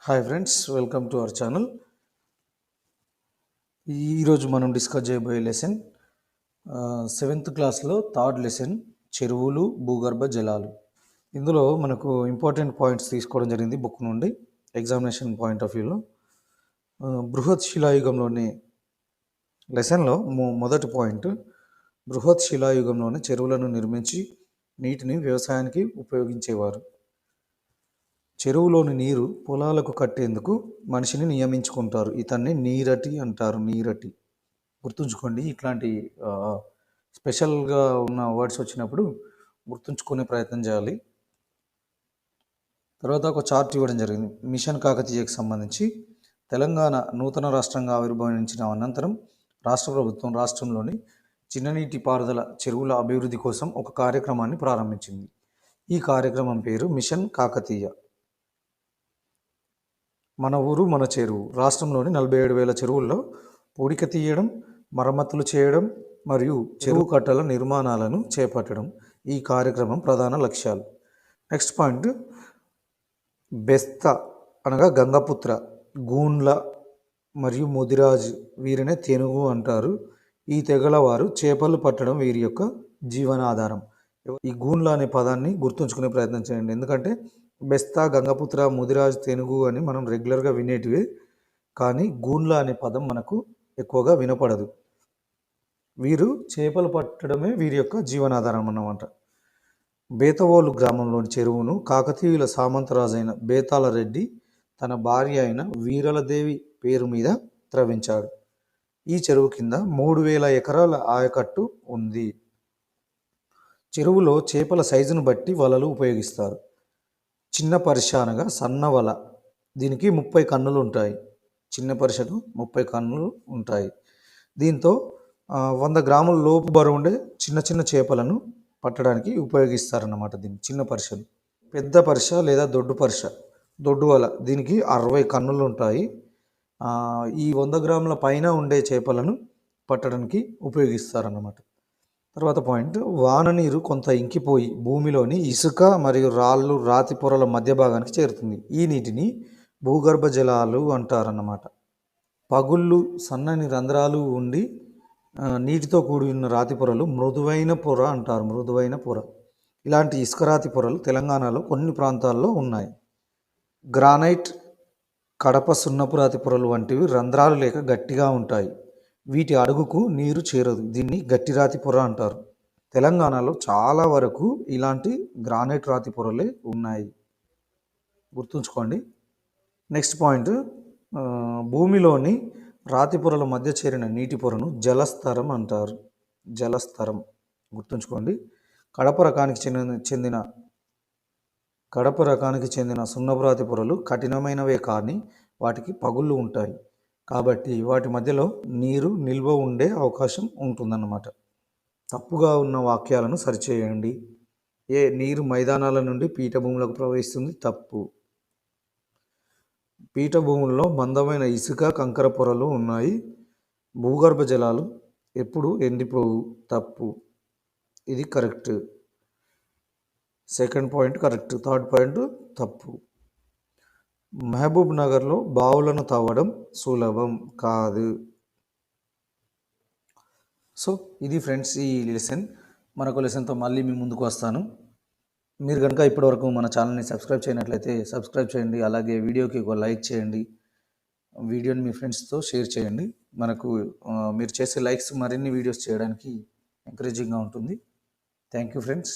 Hi friends welcome to our channel. ఈరోజు మనం discuss చేయబోయే లెసన్ సెవెంత్ క్లాస్లో థర్డ్ లెసన్ చెరువులు భూగర్భ జలాలు. ఇందులో మనకు ఇంపార్టెంట్ పాయింట్స్ తీసుకోవడం జరిగింది బుక్ నుండి ఎగ్జామినేషన్ పాయింట్ ఆఫ్ వ్యూలో. బృహత్ శిలాయుగంలోని లెసన్లో మొ- మొదటి పాయింట్ బృహత్ శిలాయుగంలోనే చెరువులను నిర్మించి నీటిని వ్యవసాయానికి ఉపయోగించేవారు. చెరువులోని నీరు పొలాలకు కట్టేందుకు మనిషిని నియమించుకుంటారు. ఇతన్ని నీరటి అంటారు. నీరటి. గుర్తుంచుకోండి ఇట్లాంటి స్పెషల్గా ఉన్న వర్డ్స్ వచ్చినప్పుడు గుర్తుంచుకునే ప్రయత్నం చేయాలి. తర్వాత ఒక చార్ట్ ఇవ్వడం జరిగింది. మిషన్ కాకతీయకు సంబంధించి తెలంగాణ నూతన రాష్ట్రంగా ఆవిర్భవించిన అనంతరం రాష్ట్ర ప్రభుత్వం రాష్ట్రంలోని చిన్ననీటి పారుదల చెరువుల అభివృద్ధి కోసం ఒక కార్యక్రమాన్ని ప్రారంభించింది. ఈ కార్యక్రమం పేరు మిషన్ కాకతీయ. మన ఊరు మన చెరువు రాష్ట్రంలోని నలభై ఏడు వేల చెరువుల్లో పూడిక తీయడం మరమ్మతులు చేయడం మరియు చెరువు కట్టల నిర్మాణాలను చేపట్టడం ఈ కార్యక్రమం ప్రధాన లక్ష్యాలు. Next point. బెస్త అనగా గంగపుత్ర గూన్ల మరియు ముదిరాజ్ వీరినే తెనుగు అంటారు. ఈ తెగల వారు చేపలు పట్టడం వీరి యొక్క జీవనాధారం. ఈ గూన్ల అనే పదాన్ని గుర్తుంచుకునే ప్రయత్నం చేయండి. ఎందుకంటే బెస్తా గంగపుత్ర ముదిరాజ్ తెనుగు అని మనం రెగ్యులర్గా వినేటివే. కానీ గూన్ల అనే పదం మనకు ఎక్కువగా వినపడదు. వీరు చేపలు పట్టడమే వీరి యొక్క జీవనాధారం అన్నమాట. బేతవోలు గ్రామంలోని చెరువును కాకతీయుల సామంతరాజైన బేతాల రెడ్డి తన భార్య అయిన వీరలదేవి పేరు మీద త్రవించాడు. ఈ చెరువు కింద మూడు వేల ఎకరాల ఆయకట్టు ఉంది. చెరువులో చేపల సైజును బట్టి వలలు ఉపయోగిస్తారు. చిన్న పరిష అనగా సన్న వల. దీనికి ముప్పై కన్నులు ఉంటాయి. చిన్న పరిషకు ముప్పై కన్నులు ఉంటాయి. దీంతో వంద గ్రాముల లోపు బరువు ఉండే చిన్న చిన్న చేపలను పట్టడానికి ఉపయోగిస్తారన్నమాట దీన్ని చిన్న పరిషలు పెద్ద పరిష లేదా దొడ్డు పరిష దొడ్డు వల. దీనికి అరవై కన్నులు ఉంటాయి. ఈ వంద గ్రాముల పైన ఉండే చేపలను పట్టడానికి ఉపయోగిస్తారన్నమాట. తర్వాత పాయింట్ వాన నీరు కొంత ఇంకిపోయి భూమిలోని ఇసుక మరియు రాళ్ళు రాతి పొరల మధ్య భాగానికి చేరుతుంది. ఈ నీటిని భూగర్భ జలాలు అంటారన్నమాట. పగుళ్ళు సన్నని రంధ్రాలు ఉండి నీటితో కూడి ఉన్న రాతి పొరలు మృదువైన పొర అంటారు మృదువైన పొర. ఇలాంటి ఇసుక రాతి పొరలు తెలంగాణలో కొన్ని ప్రాంతాల్లో ఉన్నాయి. గ్రానైట్ కడప సున్నపు రాతి పొరలు వంటివి రంధ్రాలు లేక గట్టిగా ఉంటాయి. వీటి అడుగుకు నీరు చేరదు. దీన్ని గట్టి రాతి పొర అంటారు. తెలంగాణలో చాలా వరకు ఇలాంటి గ్రానైట్ రాతి పొరలే ఉన్నాయి. గుర్తుంచుకోండి. Next point. భూమిలోని రాతి పొరల మధ్య చేరిన నీటి పొరను జలస్తరం అంటారు. జలస్తరం. గుర్తుంచుకోండి. కడప రకానికి చెందిన చెందిన కడప రకానికి చెందిన సున్నపురాతి పొరలు కఠినమైనవే కానీ వాటికి పగుళ్ళు ఉంటాయి. కాబట్టి వాటి మధ్యలో నీరు నిల్వ ఉండే అవకాశం ఉంటుందన్నమాట. తప్పుగా ఉన్న వాక్యాలను సరిచేయండి. ఏ నీరు మైదానాల నుండి పీఠభూములకు ప్రవహిస్తుంది? తప్పు. పీఠభూముల్లో మందమైన ఇసుక కంకర పొరలు ఉన్నాయి. భూగర్భ జలాలు ఎప్పుడు ఎండిపోవు. తప్పు. ఇది correct. Second point correct. Third point తప్పు. మహబూబ్ నగర్లో బావులను తవ్వడం సులభం కాదు. సో ఇది ఫ్రెండ్స్ ఈ లెసన్. మరొక లెసన్తో మళ్ళీ మీ ముందుకు వస్తాను. మీరు కనుక ఇప్పటివరకు మన ఛానల్ని సబ్స్క్రైబ్ చేయనట్లయితే సబ్స్క్రైబ్ చేయండి. అలాగే వీడియోకి ఒక లైక్ చేయండి. వీడియోని మీ ఫ్రెండ్స్తో షేర్ చేయండి. మనకు మీరు చేసే లైక్స్ మరిన్ని వీడియోస్ చేయడానికి ఎంకరేజింగ్గా ఉంటుంది. Thank you friends.